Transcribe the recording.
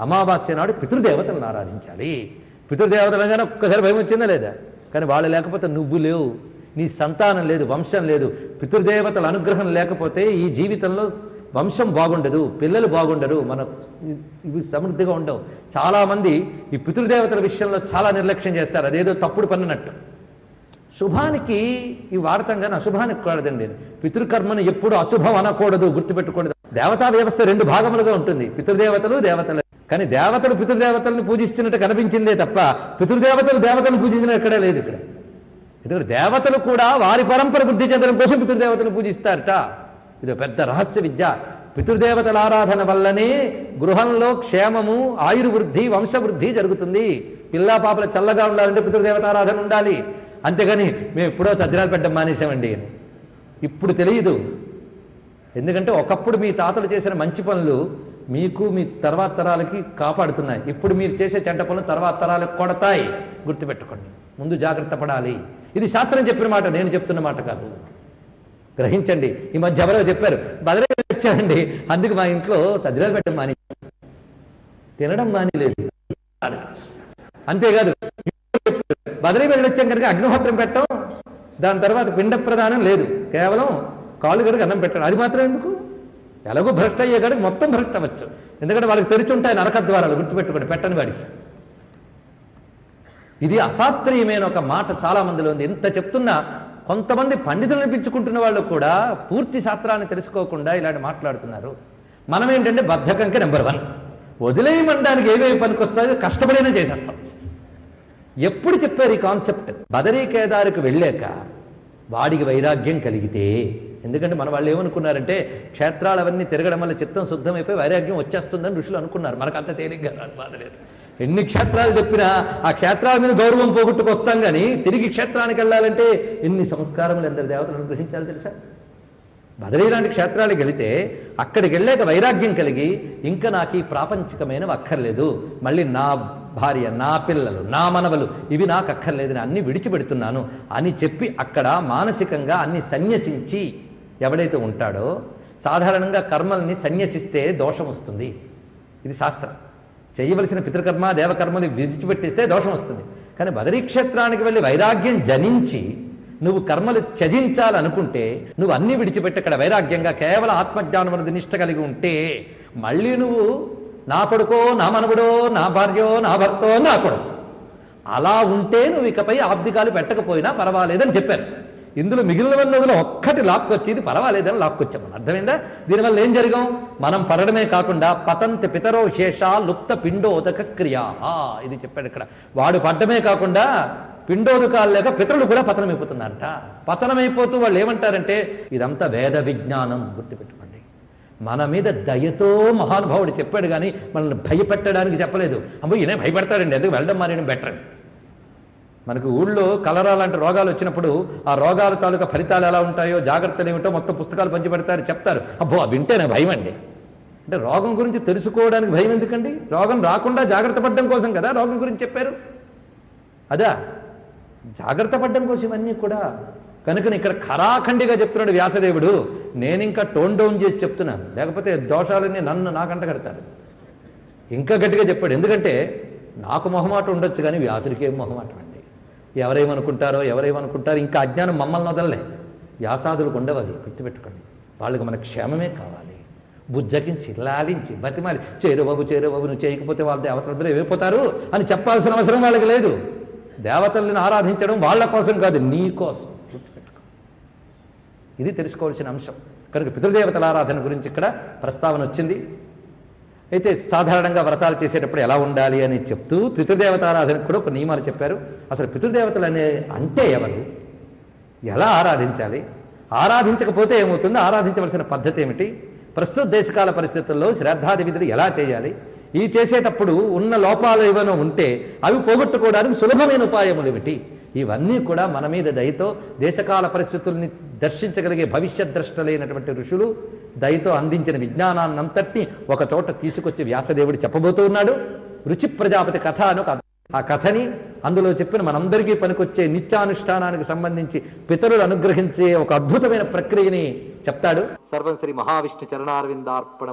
అమావాస్య నాడు పితృదేవతలను ఆరాధించాలి. పితృదేవతలు కానీ ఒక్కసారి భయం వచ్చిందా లేదా? కానీ వాళ్ళు లేకపోతే నువ్వు లేవు నీ సంతానం లేదు వంశం లేదు. పితృదేవతల అనుగ్రహం లేకపోతే ఈ జీవితంలో వంశం బాగుండదు పిల్లలు బాగుండరు. మన ఇవి సమృద్ధిగా ఉండవు. చాలామంది ఈ పితృదేవతల విషయంలో చాలా నిర్లక్ష్యం చేస్తారు. అదేదో తప్పుడు పన్నట్టు. శుభానికి ఈ వాడతాం కానీ అశుభానికి కూడదండి. పితృకర్మను ఎప్పుడు అశుభం అనకూడదు గుర్తుపెట్టుకోండి. దేవతా వ్యవస్థ రెండు భాగములుగా ఉంటుంది. పితృదేవతలు దేవతలు కానీ దేవతలు పితృదేవతలను పూజిస్తున్నట్టు కనిపించిందే తప్ప పితృదేవతలు దేవతలను పూజించినట్టు ఎక్కడా లేదు ఇక్కడ. ఎందుకంటే దేవతలు కూడా వారి పరంపర వృద్ధి చెందడం కోసం పితృదేవతను పూజిస్తారట. ఇది పెద్ద రహస్య విద్య. పితృదేవతల ఆరాధన వల్లనే గృహంలో క్షేమము ఆయుర్వృద్ధి వంశవృద్ధి జరుగుతుంది. పిల్లా పాపల చల్లగా ఉండాలంటే పితృదేవత ఆరాధన ఉండాలి. అంతేగాని మేము ఎప్పుడో తద్దినాలు పెట్టడం మానేసామండి. ఇప్పుడు తెలియదు. ఎందుకంటే ఒకప్పుడు మీ తాతలు చేసిన మంచి పనులు మీకు మీ తర్వాత తరాలకి కాపాడుతున్నాయి. ఇప్పుడు మీరు చేసే చెడ్డ పనులు తర్వాత తరాలకు కొడతాయి. గుర్తుపెట్టుకోండి. ముందు జాగ్రత్త పడాలి. ఇది శాస్త్రం చెప్పిన మాట నేను చెప్తున్న మాట కాదు. గ్రహించండి. ఈ మధ్య ఎవరో చెప్పారు బదిలీ వచ్చానండి. అందుకు మా ఇంట్లో తజ్జరాలు పెట్టడం మాని తినడం మానేలేదు. అంతేకాదు బదిలీ వెళ్ళొచ్చాం కనుక అగ్నిహోత్రం పెట్టడం దాని తర్వాత పిండ ప్రదానం లేదు. కేవలం కాళ్ళు కనుక అన్నం పెట్టడం అది మాత్రం ఎందుకు? ఎలాగో భ్రష్ట అయ్యే కాడికి మొత్తం భ్రష్ట అవ్వచ్చు. ఎందుకంటే వాళ్ళకి తెరిచి ఉంటాయి నరక ద్వారాలు గుర్తుపెట్టుకోండి పెట్టని వాడికి. ఇది అశాస్త్రీయమైన ఒక మాట చాలా మందిలో ఉంది. ఎంత చెప్తున్నా కొంతమంది పండితులను పిచ్చుకుంటున్న వాళ్ళు కూడా పూర్తి శాస్త్రాన్ని తెలుసుకోకుండా ఇలాంటి మాట్లాడుతున్నారు. మనం ఏంటంటే బద్ధకంకి నెంబర్ వన్ వదిలేయమనడానికి ఏమేమి పనికొస్తాయో కష్టపడైనా చేసేస్తాం. ఎప్పుడు చెప్పారు ఈ కాన్సెప్ట్? బదరీ కేదారికి వెళ్ళాక వాడికి వైరాగ్యం కలిగితే ఎందుకంటే మన వాళ్ళు ఏమనుకున్నారంటే క్షేత్రాలు అవన్నీ తిరగడం వల్ల చిత్తం శుద్ధమైపోయి వైరాగ్యం వచ్చేస్తుందని ఋషులు అనుకున్నారు. మనకు అంత తేలిగ్గా బాధ లేదు ఎన్ని క్షేత్రాలు చెప్పినా ఆ క్షేత్రాల మీద గౌరవం పోగొట్టుకొస్తాం కానీ తిరిగి క్షేత్రానికి వెళ్ళాలంటే ఎన్ని సంస్కారములు ఎందరు దేవతలను అనుగ్రహించాలి తెలుసా? బదరీ లాంటి క్షేత్రాలకు వెళితే అక్కడికి వెళ్ళాక వైరాగ్యం కలిగి ఇంకా నాకు ఈ ప్రాపంచికమైనవి అక్కర్లేదు. మళ్ళీ నా భార్య నా పిల్లలు నా మనవలు ఇవి నాకు అక్కర్లేదని అన్ని విడిచిపెడుతున్నాను అని చెప్పి అక్కడ మానసికంగా అన్ని సన్యసించి ఎవడైతే ఉంటాడో సాధారణంగా కర్మల్ని సన్యసిస్తే దోషం వస్తుంది. ఇది శాస్త్రం. చేయవలసిన పితృకర్మ దేవకర్మని విడిచిపెట్టిస్తే దోషం వస్తుంది. కానీ బదరీక్షేత్రానికి వెళ్ళి వైరాగ్యం జనించి నువ్వు కర్మలు త్యజించాలనుకుంటే నువ్వు అన్నీ విడిచిపెట్టి అక్కడ వైరాగ్యంగా కేవలం ఆత్మజ్ఞానం అనేది నిష్ట కలిగి ఉంటే మళ్ళీ నువ్వు నా కొడుకో నా మనవడో నా భార్యో నా భర్తో నా కొడుకు. అలా ఉంటే నువ్వు ఇకపై ఆబ్దికాలు పెట్టకపోయినా పర్వాలేదని చెప్పారు. ఇందులో మిగిలిన వల్ల ఒక్కటి లాక్కొచ్చి ఇది పర్వాలేదని లాక్కొచ్చాం. మనం అర్థమైందా? దీనివల్ల ఏం జరిగాం? మనం పడడమే కాకుండా పతంతి పితరో శేష లుప్త పిండోదక క్రియా ఇది చెప్పాడు ఇక్కడ. వాడు పడ్డమే కాకుండా పిండోదకాలు లేక పితరులు కూడా పతనమైపోతున్నారంట. పతనమైపోతూ వాళ్ళు ఏమంటారంటే ఇదంతా వేద విజ్ఞానం గుర్తుపెట్టుకోండి. మన మీద దయతో మహానుభావుడు చెప్పాడు కానీ మనల్ని భయపెట్టడానికి చెప్పలేదు. అమ్మో ఈయన భయపెడతాడండి. ఎందుకు వెళ్ళడం మానేయడం బెటర్? మనకు ఊళ్ళో కలరా లాంటి రోగాలు వచ్చినప్పుడు ఆ రోగాల తాలూకా ఫలితాలు ఎలా ఉంటాయో జాగ్రత్తలు ఏమిటో మొత్తం పుస్తకాలు పంచిపెడతారు చెప్తారు. అబ్బో అవి వింటేనే భయం అండి అంటే రోగం గురించి తెలుసుకోవడానికి భయం ఎందుకండి? రోగం రాకుండా జాగ్రత్త పడడం కోసం కదా రోగం గురించి చెప్పారు? అదా? జాగ్రత్త పడడం కోసం ఇవన్నీ కూడా. కనుక ఇక్కడ ఖరాఖండిగా చెప్తున్నాడు వ్యాసదేవుడు. నేను ఇంకా టోన్ డౌన్ చేసి చెప్తున్నాను. లేకపోతే దోషాలన్నీ నన్ను నాకంట కడతాడు ఇంకా గట్టిగా చెప్పాడు. ఎందుకంటే నాకు మొహమాట ఉండొచ్చు కానీ వ్యాసుడికి ఏం మొహమాటం ఎవరేమనుకుంటారో ఎవరేమనుకుంటారో ఇంకా అజ్ఞానం మమ్మల్ని వదలలే. వ్యాసాదులకు ఉండవవి గుర్తుపెట్టుకోండి. వాళ్ళకి మన క్షేమమే కావాలి. బుజ్జగించి లాలించి బతిమాలి. చేరుబాబు చేరుబాబు నువ్వు చేయకపోతే వాళ్ళ దేవతలందరూ ఏమైపోతారు? అని చెప్పాల్సిన అవసరం వాళ్ళకి లేదు. దేవతల్ని ఆరాధించడం వాళ్ళ కోసం కాదు నీ కోసం. గుర్తుపెట్టుకో. ఇది తెలుసుకోవాల్సిన అంశం. కనుక పితృదేవతల ఆరాధన గురించి ఇక్కడ ప్రస్తావన వచ్చింది. అయితే సాధారణంగా వ్రతాలు చేసేటప్పుడు ఎలా ఉండాలి అని చెప్తూ పితృదేవతారాధనకు కూడా ఒక నియమాలు చెప్పారు. అసలు పితృదేవతలు అనే అంటే ఎవరు? ఎలా ఆరాధించాలి? ఆరాధించకపోతే ఏమవుతుంది? ఆరాధించవలసిన పద్ధతి ఏమిటి? ప్రస్తుత దేశకాల పరిస్థితుల్లో శ్రద్ధాది విధులు ఎలా చేయాలి? ఈ చేసేటప్పుడు ఉన్న లోపాలు ఏమైనా ఉంటే అవి పోగొట్టుకోవడానికి సులభమైన ఉపాయములు ఏమిటి? ఇవన్నీ కూడా మన మీద దయతో దేశకాల పరిస్థితుల్ని దర్శించగలిగే భవిష్యత్ ద్రష్టలైనటువంటి ఋషులు దయతో అందించిన విజ్ఞానాన్నంతటినీ ఒక చోట తీసుకొచ్చి వ్యాసదేవుడు చెప్పబోతూ ఉన్నాడు. రుచి ప్రజాపతి కథ అని ఒక ఆ కథని అందులో చెప్పిన మనందరికీ పనికొచ్చే నిత్యానుష్ఠానానికి సంబంధించి పితరులు అనుగ్రహించే ఒక అద్భుతమైన ప్రక్రియని చెప్తాడు. సర్వం శ్రీ మహావిష్ణు చరణారవిందార్పణ